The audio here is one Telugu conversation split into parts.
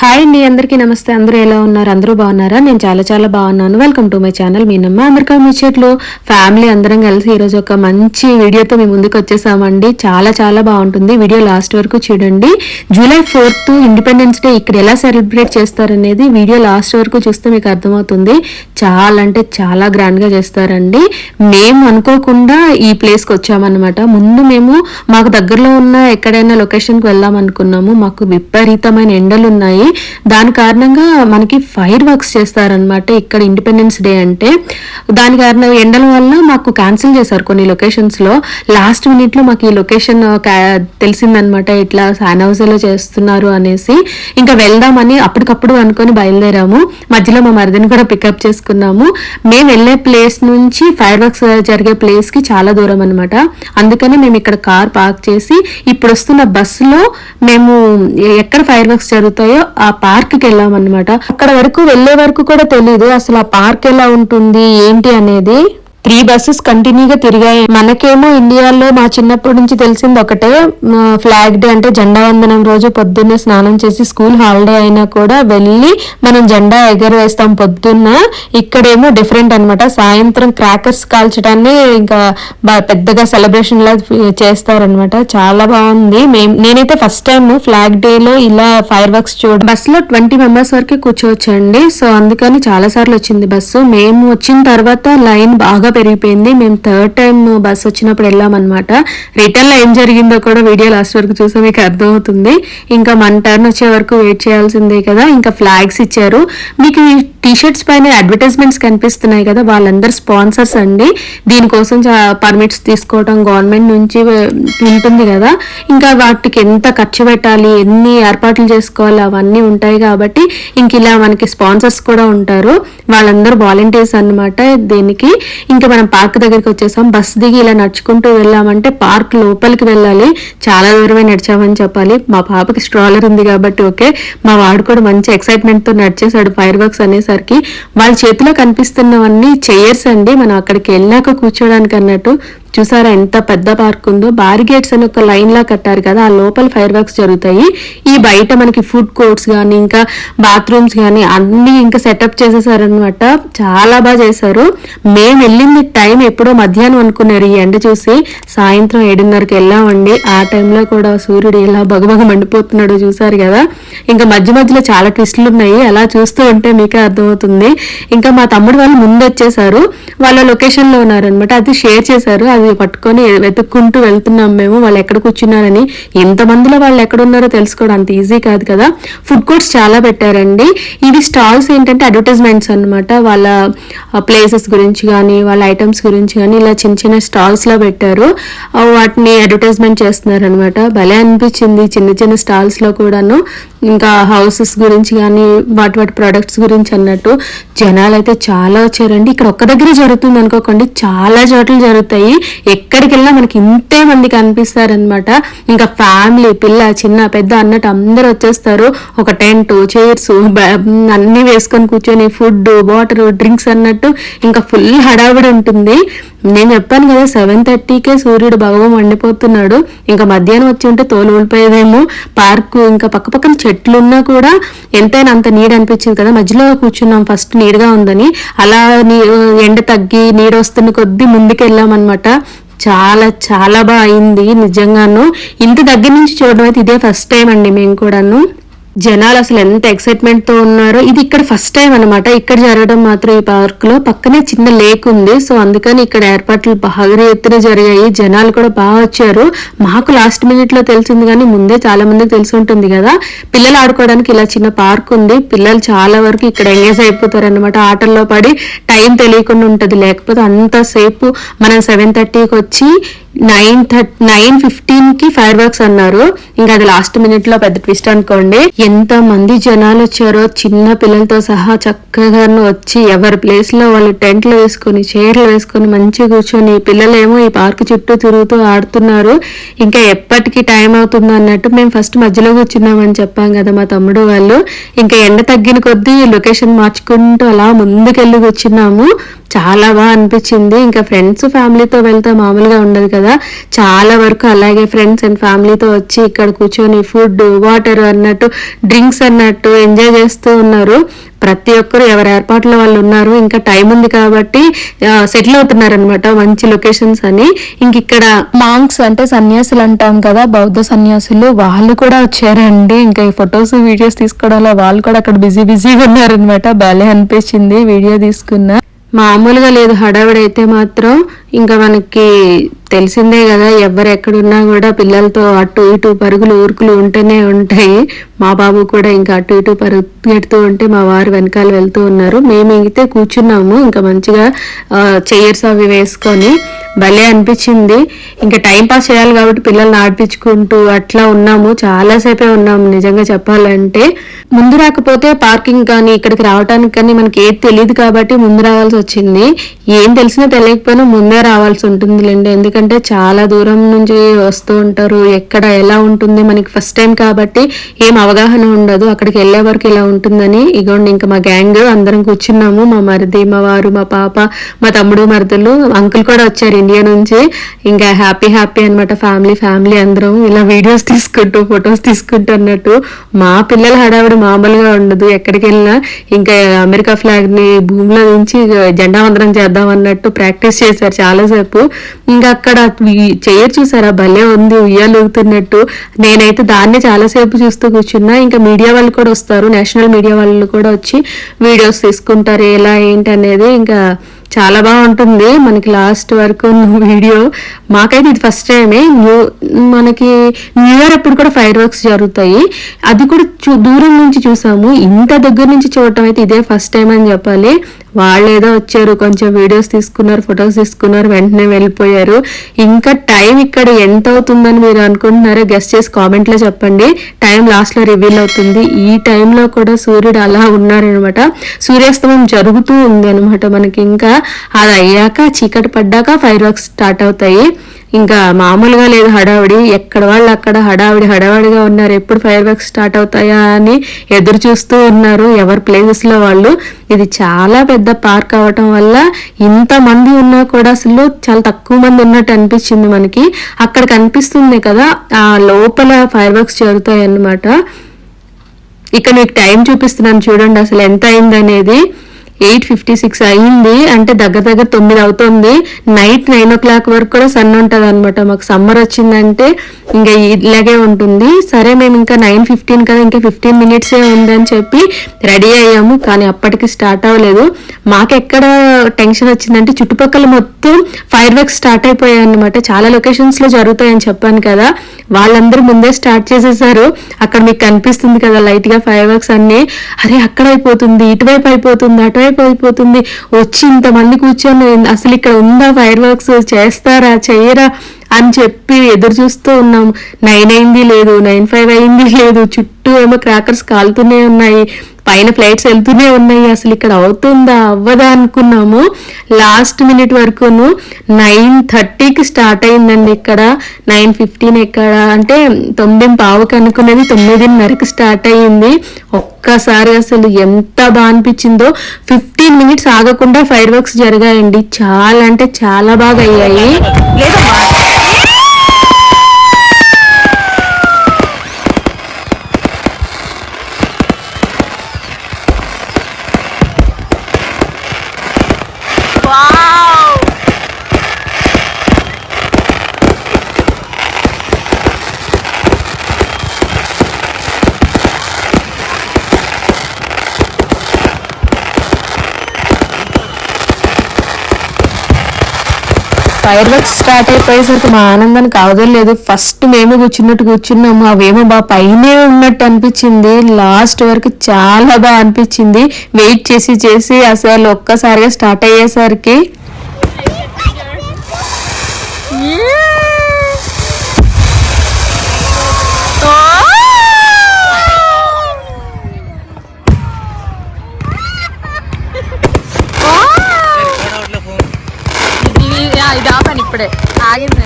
హాయ్ అండి అందరికీ నమస్తే. అందరూ ఎలా ఉన్నారు? అందరూ బాగున్నారా? నేను చాలా చాలా బాగున్నాను. వెల్కమ్ టు మై ఛానల్ మీనమ్మ అమెరికా ముచ్చట్లు ఫ్యామిలీ అందరం కలిసి ఈరోజు ఒక మంచి వీడియోతో మీ ముందుకు వచ్చేసామండి. చాలా చాలా బాగుంటుంది. వీడియో లాస్ట్ వరకు చూడండి. జూలై ఫోర్త్ ఇండిపెండెన్స్ డే ఇక్కడ ఎలా సెలబ్రేట్ చేస్తారనేది వీడియో లాస్ట్ వరకు చూస్తే మీకు అర్థమవుతుంది. చాలా అంటే చాలా గ్రాండ్గా చేస్తారండి. మేము అనుకోకుండా ఈ ప్లేస్కి వచ్చామన్నమాట. ముందు మేము మాకు దగ్గరలో ఉన్న ఎక్కడైనా లొకేషన్కి వెళ్దాం అనుకున్నాము. మాకు విపరీతమైన ఎండలు ఉన్నాయి. దాని కారణంగా మనకి ఫైర్ వర్క్స్ చేస్తారనమాట ఇక్కడ ఇండిపెండెన్స్ డే అంటే. దాని కారణం ఎండల వల్ల మాకు క్యాన్సిల్ చేశారు కొన్ని లొకేషన్స్లో లాస్ట్ మినిట్లో మాకు ఈ లొకేషన్ తెలిసిందనమాట ఇట్లా శాన్ చేస్తున్నారు అనేసి. ఇంకా వెళ్దామని అప్పటికప్పుడు అనుకొని బయలుదేరాము. మధ్యలో మా మరిదిని కూడా పికప్ చేసుకున్నాము. మేము వెళ్ళే ప్లేస్ నుంచి ఫైర్ వర్క్స్ జరిగే ప్లేస్కి చాలా దూరం అనమాట అందుకని మేము ఇక్కడ కార్ పార్క్ చేసి ఇప్పుడు వస్తున్న బస్సులో మేము ఎక్కడ ఫైర్ వర్క్స్ జరుగుతాయో ఆ పార్క్కి వెళ్ళామన్నమాట అక్కడ వరకు వెళ్ళే వరకు కూడా తెలియదు అసలు ఆ పార్క్ ఎలా ఉంటుంది? ఏంటి అనేది త్రీ బస్సెస్ కంటిన్యూగా తిరిగాయి. మనకేమో ఇండియాలో మా చిన్నప్పటి నుంచి తెలిసింది ఒకటే ఫ్లాగ్ డే అంటే జెండా వందనం రోజు పొద్దున్నే స్నానం చేసి స్కూల్ హాలిడే అయినా కూడా వెళ్ళి మనం జెండా ఎగరవేస్తాం పొద్దున్న. ఇక్కడేమో డిఫరెంట్ అనమాట సాయంత్రం క్రాకర్స్ కాల్చడాన్ని ఇంకా పెద్దగా సెలబ్రేషన్ లా చేస్తారనమాట చాలా బాగుంది. మేము నేనైతే ఫస్ట్ టైం ఫ్లాగ్ డేలో ఇలా ఫైర్ వర్క్స్ చూడ బస్లో ట్వంటీ మెంబర్స్ వరకు కూర్చోవచ్చండి. సో అందుకని చాలా సార్లు వచ్చింది బస్సు. మేము వచ్చిన తర్వాత లైన్ బాగా పెరిగిపోయింది. మేము థర్డ్ టైం బస్ వచ్చినప్పుడు వెళ్ళామన్నమాట. రిటర్న్లో ఏం జరిగిందో కూడా వీడియో లాస్ట్ వరకు చూస్తే మీకు అర్థమవుతుంది. ఇంకా మన టర్న్ వచ్చే వరకు వెయిట్ చేయాల్సిందే కదా. ఇంకా ఫ్లాగ్స్ ఇచ్చారు. మీకు టీషర్ట్స్ పైన అడ్వర్టైజ్మెంట్స్ కనిపిస్తున్నాయి కదా వాళ్ళందరూ స్పాన్సర్స్ అండి. దీనికోసం పర్మిట్స్ తీసుకోవడం గవర్నమెంట్ నుంచి ఉంటుంది కదా. ఇంకా వాటికి ఎంత ఖర్చు పెట్టాలి ఎన్ని ఏర్పాట్లు చేసుకోవాలి అవన్నీ ఉంటాయి కాబట్టి ఇంక ఇలా మనకి స్పాన్సర్స్ కూడా ఉంటారు. వాళ్ళందరూ వాలంటీర్స్ అనమాట దీనికి. ఇంకా మనం పార్క్ దగ్గరికి వచ్చేసాం. బస్ దిగి ఇలా నడుచుకుంటూ వెళ్ళామంటే పార్క్ లోపలికి వెళ్ళాలి. చాలా దూరమే నడిచామని చెప్పాలి. మా పాపకి స్ట్రాలర్ ఉంది కాబట్టి ఓకే. మా వాడు కూడా మంచి ఎక్సైట్మెంట్తో నడిచేశాడు ఫైర్ వర్క్స్ అనేసరికి. వాళ్ళ చేతిలో కనిపిస్తున్నవన్నీ చైర్స్ అండి మనం అక్కడికి వెళ్ళాక కూర్చోడానికి అన్నట్టు చూసారా ఎంత పెద్ద పార్క్ ఉందో? బారిగేట్స్ అని ఒక లైన్ లా కట్టారు కదా ఆ లోపల ఫైర్ వర్క్స్ జరుగుతాయి. ఈ బయట మనకి ఫుడ్ కోర్ట్స్ కానీ ఇంకా బాత్రూమ్స్ కానీ అన్ని ఇంకా సెటప్ చేసేసారనమాట చాలా బాగా చేశారు. మేము వెళ్ళింది టైం ఎప్పుడో మధ్యాహ్నం అనుకున్నారు ఈ ఎండ చూసి. సాయంత్రం ఏడున్నరకి వెళ్ళామండి. ఆ టైంలో కూడా సూర్యుడు ఎలా బగబగ మండిపోతున్నాడో చూసారు కదా. ఇంకా మధ్య మధ్యలో చాలా ట్విస్టులు ఉన్నాయి. అలా చూస్తూ ఉంటే మీకే అర్థమవుతుంది. ఇంకా మా తమ్ముడు వాళ్ళు ముందు వచ్చేసారు. వాళ్ళ లొకేషన్లో ఉన్నారనమాట అది షేర్ చేశారు. అది పట్టుకొని వెతుక్కుంటూ వెళ్తున్నాం మేము. వాళ్ళు ఎక్కడ కూర్చున్నారని ఎంతమందిలో వాళ్ళు ఎక్కడున్నారో తెలుసుకోవడం అంత ఈజీ కాదు కదా. ఫుడ్ కోర్ట్స్ చాలా పెట్టారండి. ఇవి స్టాల్స్ ఏంటంటే అడ్వర్టైజ్మెంట్స్ అనమాట వాళ్ళ ప్లేసెస్ గురించి కానీ వాళ్ళ ఐటమ్స్ గురించి కానీ ఇలా చిన్న చిన్న స్టాల్స్లో పెట్టారు. వాటిని అడ్వర్టైజ్మెంట్ చేస్తున్నారనమాట భలే అనిపించింది చిన్న చిన్న స్టాల్స్లో కూడాను. ఇంకా హౌసెస్ గురించి కానీ వాటి వాటి ప్రొడక్ట్స్ గురించి అన్నట్టు. జనాలు అయితే చాలా వచ్చారండి. ఇక్కడ ఒక్క దగ్గర జరుగుతుంది అనుకోకండి. చాలా చోట్ల జరుగుతాయి. ఎక్కడికి వెళ్ళినా మనకి ఇంతే మంది కనిపిస్తారనమాట ఇంకా ఫ్యామిలీ పిల్ల చిన్న పెద్ద అన్నట్టు అందరు వచ్చేస్తారు. ఒక టెంట్ చైర్స్ అన్ని వేసుకొని కూర్చొని ఫుడ్ వాటర్ డ్రింక్స్ అన్నట్టు ఇంకా ఫుల్ హడావిడి ఉంటుంది. నేను చెప్పాను కదా సెవెన్ థర్టీకే సూర్యుడు భగవం వండిపోతున్నాడు ఇంకా మధ్యాహ్నం వచ్చి ఉంటే తోలు ఊడిపోయేదేమో. పార్కు ఇంకా పక్క పక్కన చెట్లు ఉన్నా కూడా ఎంతైనా అంత నీడ అనిపించింది కదా. మధ్యలో కూర్చున్నాం ఫస్ట్ నీడగా ఉందని. అలా ఎండ తగ్గి నీడ వస్తున్న కొద్దీ ముందుకెళ్ళాం వెళ్ళామన్నమాట చాలా చాలా బాగా అయింది నిజంగాను. ఇంత దగ్గర నుంచి చూడడం అయితే ఇదే ఫస్ట్ టైం అండి మేము కూడాను. జనాలు అసలు ఎంత ఎక్సైట్మెంట్తో ఉన్నారో. ఇది ఇక్కడ ఫస్ట్ టైం అనమాట ఇక్కడ జరగడం మాత్రం ఈ పార్క్లో. పక్కనే చిన్న లేక్ ఉంది. సో అందుకని ఇక్కడ ఏర్పాట్లు బాగా ఎత్తున జరిగాయి. జనాలు కూడా బాగా వచ్చారు. మాకు లాస్ట్ మినిట్లో తెలిసింది కానీ ముందే చాలా మందికి తెలిసి ఉంటుంది కదా. పిల్లలు ఆడుకోవడానికి ఇలా చిన్న పార్క్ ఉంది. పిల్లలు చాలా వరకు ఇక్కడ ఎంగేజ్ అయిపోతారు అనమాట ఆటల్లో పడి టైం తెలియకుండా ఉంటుంది. లేకపోతే అంతసేపు మనం సెవెన్ థర్టీకి వచ్చి నైన్ థర్టీ నైన్ ఫిఫ్టీన్కి ఫైర్ వర్క్స్ అన్నారు. ఇంకా అది లాస్ట్ మినిట్లో పెద్ద ట్విస్ట్ అనుకోండి. ఎంత మంది జనాలు వచ్చారో చిన్న పిల్లలతో సహా చక్కగా వచ్చి ఎవరి ప్లేస్లో వాళ్ళు టెంట్లు వేసుకొని చైర్లు వేసుకొని మంచిగా కూర్చొని పిల్లలేమో ఈ పార్క్ చుట్టూ తిరుగుతూ ఆడుతున్నారు. ఇంకా ఎప్పటికీ టైం అవుతుంది అన్నట్టు మేము ఫస్ట్ మధ్యలో కూర్చున్నామని చెప్పాం కదా మా తమ్ముడు వాళ్ళు. ఇంకా ఎండ తగ్గిన కొద్దీ లొకేషన్ మార్చుకుంటూ అలా ముందుకెళ్ళి కూర్చున్నాము. చాలా బాగా అనిపించింది. ఇంకా ఫ్రెండ్స్ ఫ్యామిలీతో వెళ్తే మామూలుగా ఉండదు కదా. కదా. చాలా వరకు అలాగే ఫ్రెండ్స్ అండ్ ఫ్యామిలీతో వచ్చి ఇక్కడ కూర్చొని ఫుడ్ వాటర్ అన్నట్టు డ్రింక్స్ అన్నట్టు ఎంజాయ్ చేస్తూ ఉన్నారు. ప్రతి ఒక్కరు ఎవరి ఏర్పాట్లో వాళ్ళు ఉన్నారు. ఇంకా టైం ఉంది కాబట్టి సెటిల్ అవుతున్నారనమాట మంచి లొకేషన్స్ అని. ఇంక ఇక్కడ మాంక్స్ అంటే సన్యాసులు అంటాం కదా బౌద్ధ సన్యాసులు. వాళ్ళు కూడా వచ్చారండి. ఇంకా ఈ ఫొటోస్ వీడియోస్ తీసుకోవడంలో వాళ్ళు కూడా అక్కడ బిజీ బిజీగా ఉన్నారనమాట భలే అనిపించింది. వీడియో తీసుకున్నా. మామూలుగా లేదు. హడావిడైతే మాత్రం ఇంకా మనకి తెలిసిందే కదా ఎవరు ఎక్కడున్నా కూడా పిల్లలతో అటు ఇటు పరుగులు ఊరుకులు ఉంటూనే ఉంటాయి. మా బాబు కూడా ఇంకా అటు ఇటు పరుగెడుతూ ఉంటే మా వారు వెనకాల వెళ్తూ ఉన్నారు. మేము అయితే కూర్చున్నాము ఇంకా మంచిగా చైర్స్ అవి వేసుకొని భలే అనిపించింది. ఇంకా టైం పాస్ చేయాలి కాబట్టి పిల్లల్ని ఆడిపించుకుంటూ అట్లా ఉన్నాము. చాలాసేపే ఉన్నాము నిజంగా చెప్పాలంటే. ముందు రాకపోతే పార్కింగ్ కానీ ఇక్కడికి రావడానికి కానీ మనకి ఏది తెలియదు కాబట్టి ముందు రావాల్సి వచ్చింది. ఏం తెలిసినా తెలియకపోయినా ముందే రావాల్సి ఉంటుందిలేండి. ఎందుకంటే చాలా దూరం నుంచి వస్తూ ఉంటారు. ఎక్కడ ఎలా ఉంటుంది మనకి ఫస్ట్ టైం కాబట్టి ఏం అవగాహన ఉండదు. అక్కడికి వెళ్ళే వరకు ఇలా ఉంటుందని. ఇగోండి ఇంకా మా గ్యాంగ్ అందరం కూర్చున్నాము. మా మరిది మా వారు మా పాప మా తమ్ముడు మరుదులు అంకుల్ కూడా వచ్చారు ఇండియా నుంచి. ఇంకా హ్యాపీ హ్యాపీ అనమాట ఫ్యామిలీ ఫ్యామిలీ అందరం ఇలా వీడియోస్ తీసుకుంటూ ఫొటోస్ తీసుకుంటూ అన్నట్టు. మా పిల్లల హడావిడి మామూలుగా ఉండదు. ఎక్కడికి వెళ్ళినా ఇంకా అమెరికా ఫ్లాగ్ని భూమిలో నుంచి జెండా వందనం చేద్దాం అన్నట్టు ప్రాక్టీస్ చేశారు చాలాసేపు. ఇంకా అక్కడ చైర్ చూసారా? భలే ఉంది. ఉయ్యాలుగుతున్నట్టు నేనైతే దాన్ని చాలాసేపు చూస్తూ కూర్చున్నా. ఇంకా మీడియా వాళ్ళు కూడా వస్తారు. నేషనల్ మీడియా వాళ్ళు కూడా వచ్చి వీడియోస్ తీసుకుంటారు. ఎలా ఏంటి అనేది. ఇంకా చాలా బాగుంటుంది. మనకి లాస్ట్ వరకు వీడియో. మాకైతే ఇది ఫస్ట్ టైమే న్యూ మనకి న్యూ ఇయర్ అప్పుడు కూడా ఫైర్ వర్క్స్ జరుగుతాయి. అది కూడా దూరం నుంచి చూసాము. ఇంత దగ్గర నుంచి చూడటం అయితే ఇదే ఫస్ట్ టైం అని చెప్పాలి. వాళ్ళు ఏదో వచ్చారు కొంచెం వీడియోస్ తీసుకున్నారు ఫొటోస్ తీసుకున్నారు వెంటనే వెళ్ళిపోయారు. ఇంకా టైం ఇక్కడ ఎంత అవుతుందని మీరు అనుకుంటున్నారో గెస్ట్ చేసి కామెంట్లో చెప్పండి. టైం లాస్ట్లో రివీల్ అవుతుంది. ఈ టైంలో కూడా సూర్యుడు అలా ఉన్నారనమాట. సూర్యాస్తమం జరుగుతూ ఉంది అనమాట మనకి ఇంకా. అది అయ్యాక చీకటి పడ్డాక ఫైర్ వర్క్స్ స్టార్ట్ అవుతాయి. ఇంకా మామూలుగా లేదు హడావిడి. ఎక్కడ వాళ్ళు అక్కడ హడావిడి హడావిడిగా ఉన్నారు. ఎప్పుడు ఫైర్ వర్క్స్ స్టార్ట్ అవుతాయా అని ఎదురు చూస్తూ ఉన్నారు ఎవరి ప్లేసెస్లో వాళ్ళు. ఇది చాలా పెద్ద పార్క్ అవటం వల్ల ఇంతమంది ఉన్నా కూడా అసలు చాలా తక్కువ మంది ఉన్నట్టు అనిపించింది మనకి. అక్కడ కనిపిస్తుంది కదా ఆ లోపల ఫైర్ వర్క్స్ జరుగుతాయి అన్నమాట ఇక్కడ మీకు టైం చూపిస్తున్నాను చూడండి అసలు ఎంత అయిందనేది. ఎయిట్ ఫిఫ్టీ సిక్స్ అయింది అంటే దగ్గర దగ్గర తొమ్మిది అవుతుంది. నైట్ నైన్ ఓ క్లాక్ వరకు కూడా సన్ ఉంటుంది అనమాట మాకు సమ్మర్ వచ్చిందంటే ఇంకా ఇలాగే ఉంటుంది. సరే మేము ఇంకా నైన్ ఫిఫ్టీన్ కదా ఇంకా ఫిఫ్టీన్ మినిట్సే ఉందని చెప్పి రెడీ అయ్యాము. కానీ అప్పటికి స్టార్ట్ అవ్వలేదు. మాకు ఎక్కడ టెన్షన్ వచ్చిందంటే చుట్టుపక్కల మొత్తం ఫైర్ వర్క్స్ స్టార్ట్ అయిపోయాయి అనమాట చాలా లొకేషన్స్లో జరుగుతాయని చెప్పాను కదా. వాళ్ళందరూ ముందే స్టార్ట్ చేసేసారు. అక్కడ మీకు కనిపిస్తుంది కదా లైట్గా ఫైర్ వర్క్స్ అన్ని. అరే అక్కడ అయిపోతుంది ఇటువైపు అయిపోతుంది అటువైపు ఆశ్చర్యపోయిపోతుంది వచ్చి ఇంతమంది కూర్చొని అసలు ఇక్కడ ఉందా ఫైర్ వర్క్స్? చేస్తారా? చేయరా? అని చెప్పి ఎదురు చూస్తూ ఉన్నాం. నైన్ అయింది లేదు నైన్ ఫైవ్ అయింది లేదు. చుట్టూ ఏమో క్రాకర్స్ కాలుతూనే ఉన్నాయి. పైన ఫ్లైట్స్ వెళ్తూనే ఉన్నాయి. అసలు ఇక్కడ అవుతుందా? అవ్వదా అనుకున్నాము. లాస్ట్ మినిట్ వరకును నైన్ థర్టీకి స్టార్ట్ అయిందండి ఇక్కడ. నైన్ ఫిఫ్టీన్ ఎక్కడ? అంటే తొమ్మిది పావుకి అనుకున్నది తొమ్మిదిన్నరకి స్టార్ట్ అయ్యింది. ఒక్కసారి అసలు ఎంత బాగా అనిపించిందో. ఫిఫ్టీన్ మినిట్స్ ఆగకుండా ఫైర్ వర్క్స్ జరిగాయండి. చాలా అంటే చాలా బాగా అయ్యాయి. ఫైర్ వర్క్స్ స్టార్ట్ అయిపోయేసరికి మా ఆనందానికి అవదలేదు ఫస్ట్ మేము కూర్చున్నట్టు కూర్చున్నాము. అవేమో బాగా పైనే ఉన్నట్టు అనిపించింది. లాస్ట్ వరకు చాలా బాగా అనిపించింది. వెయిట్ చేసి చేసి అసలు ఒక్కసారిగా స్టార్ట్ అయ్యేసరికి ఇది ఆపాను ఇప్పుడే ఆగింది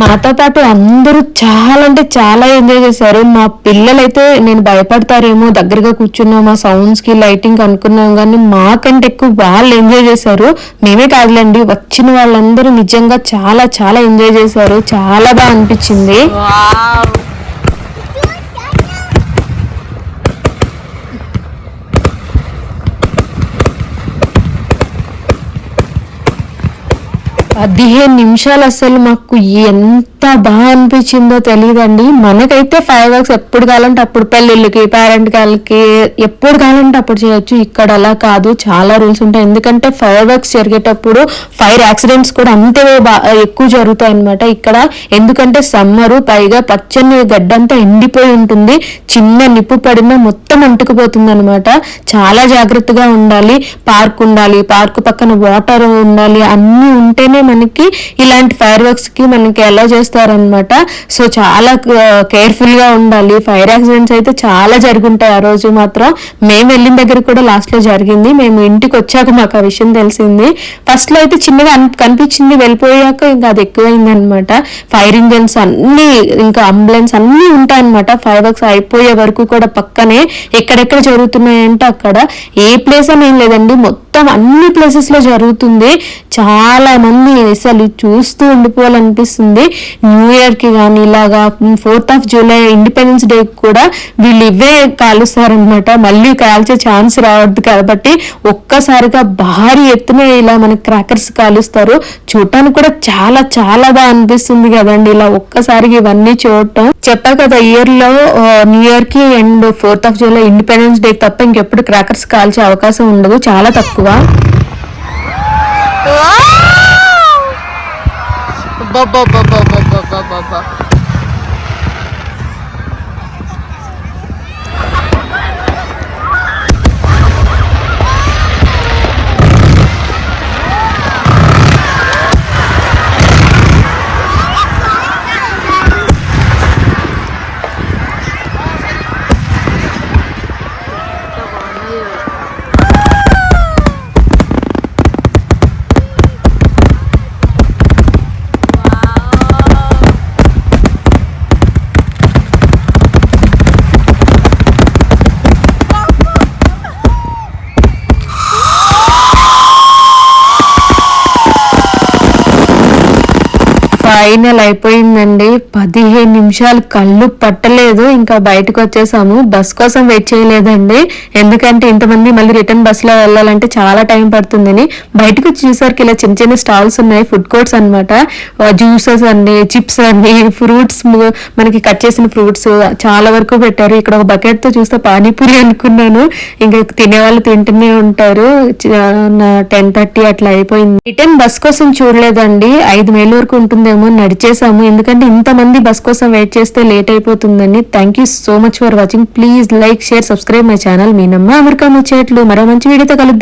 మాతో పాటు అందరూ చాలా అంటే చాలా ఎంజాయ్ చేశారు. మా పిల్లలైతే నేను భయపడతారేమో దగ్గరగా కూర్చున్నాం మా సౌండ్స్కి లైటింగ్ అనుకున్నాం కానీ మాకంటే ఎక్కువ వాళ్ళు ఎంజాయ్ చేశారు. మేమే కాదులేండి వచ్చిన వాళ్ళందరూ నిజంగా చాలా చాలా ఎంజాయ్ చేశారు. చాలా బాగా అనిపించింది. పదిహేను నిమిషాలు అసలు మాకు ఎంత ఎంత బాగా అనిపించిందో తెలియదండి మనకైతే ఫైర్ వర్క్స్ ఎప్పుడు కావాలంటే అప్పుడు పెళ్ళిళ్ళకి పేరెంట్ కాళ్ళకి ఎప్పుడు కావాలంటే అప్పుడు చేయొచ్చు. ఇక్కడ అలా కాదు. చాలా రూల్స్ ఉంటాయి. ఎందుకంటే ఫైర్ వర్క్స్ జరిగేటప్పుడు ఫైర్ యాక్సిడెంట్స్ కూడా అంతే ఎక్కువ జరుగుతాయి అనమాట ఇక్కడ ఎందుకంటే సమ్మరు పైగా పచ్చని గడ్డంతా ఎండిపోయి ఉంటుంది. చిన్న నిప్పు పడినా మొత్తం అంటుకుపోతుంది అనమాట చాలా జాగ్రత్తగా ఉండాలి. పార్క్ ఉండాలి. పార్క్ పక్కన వాటర్ ఉండాలి. అన్నీ ఉంటేనే మనకి ఇలాంటి ఫైర్ వర్క్స్కి మనకి ఎలా చేస్తారనమాట సో చాలా కేర్ఫుల్గా ఉండాలి. ఫైర్ యాక్సిడెంట్స్ అయితే చాలా జరుగుంటాయి ఆ రోజు మాత్రం. మేము వెళ్ళిన దగ్గర కూడా లాస్ట్లో జరిగింది. మేము ఇంటికి వచ్చాక మాకు ఆ విషయం తెలిసింది. ఫస్ట్లో అయితే చిన్నగా కనిపించింది వెళ్ళిపోయాక ఇంకా అది ఎక్కువైంది అనమాట ఫైర్ ఇంజన్స్ అన్ని ఇంకా అంబులెన్స్ అన్నీ ఉంటాయన్నమాట. ఫైర్ వర్క్స్ అయిపోయే వరకు కూడా పక్కనే ఎక్కడెక్కడ జరుగుతున్నాయంటే అక్కడ. ఏ ప్లేస్ అని ఏం లేదండి. మొత్తం అన్ని ప్లేసెస్లో జరుగుతుంది. చాలా మంది అసలు చూస్తూ ఉండిపోవాలనిపిస్తుంది. న్యూ ఇయర్కి కానీ ఇలాగా fourth of July Independence Day కూడా వీళ్ళు ఇవే కాలుస్తారనమాట మళ్ళీ కాల్చే ఛాన్స్ రావద్దు కాబట్టి ఒక్కసారిగా భారీ ఎత్తున ఇలా మనకి క్రాకర్స్ కాలుస్తారు. చూడటానికి కూడా చాలా చాలా బాగా అనిపిస్తుంది కదండి. ఇలా ఒక్కసారి ఇవన్నీ చూడటం. చెప్పా కదా ఇయర్లో న్యూ ఇయర్కి and fourth of July Independence Day తప్ప ఇంకెప్పుడు క్రాకర్స్ కాల్చే అవకాశం ఉండదు. చాలా తక్కువ. 哇抱抱抱抱抱抱抱抱抱 పదిహేను నిమిషాలు కళ్ళు పట్టలేదు ఇంకా బయటకు వచ్చేసాము. బస్ కోసం వెయిట్ చేయలేదండి. ఎందుకంటే ఇంతమంది మళ్ళీ రిటర్న్ బస్సులో వెళ్ళాలంటే చాలా టైం పడుతుందని బయటకు వచ్చేసరికి చూసరికి ఇలా చిన్న చిన్న స్టాల్స్ ఉన్నాయి ఫుడ్ కోర్ట్స్ అనమాట జ్యూసెస్ అన్ని చిప్స్ అన్ని ఫ్రూట్స్ మనకి కట్ చేసిన ఫ్రూట్స్ చాలా వరకు పెట్టారు. ఇక్కడ ఒక బకెట్తో చూస్తే పానీపూరి అనుకున్నాను. ఇంకా తినేవాళ్ళు తింటూనే ఉంటారు. టెన్ థర్టీ అట్లా అయిపోయింది. రిటర్న్ బస్ కోసం చూడలేదండి. ఐదు మైల్ వరకు ఉంటుందేమో నడిచేసాము. ఎందుకంటే ఇంతమంది బస్ కోసం వెయిట్ చేస్తే లేట్ అయిపోతుందని thank you so much for watching please like share subscribe my channel మీ నమ్మ అమెరికా ముచ్చేట్లు మరో మంచి వీడియోతో కలుద్దాం.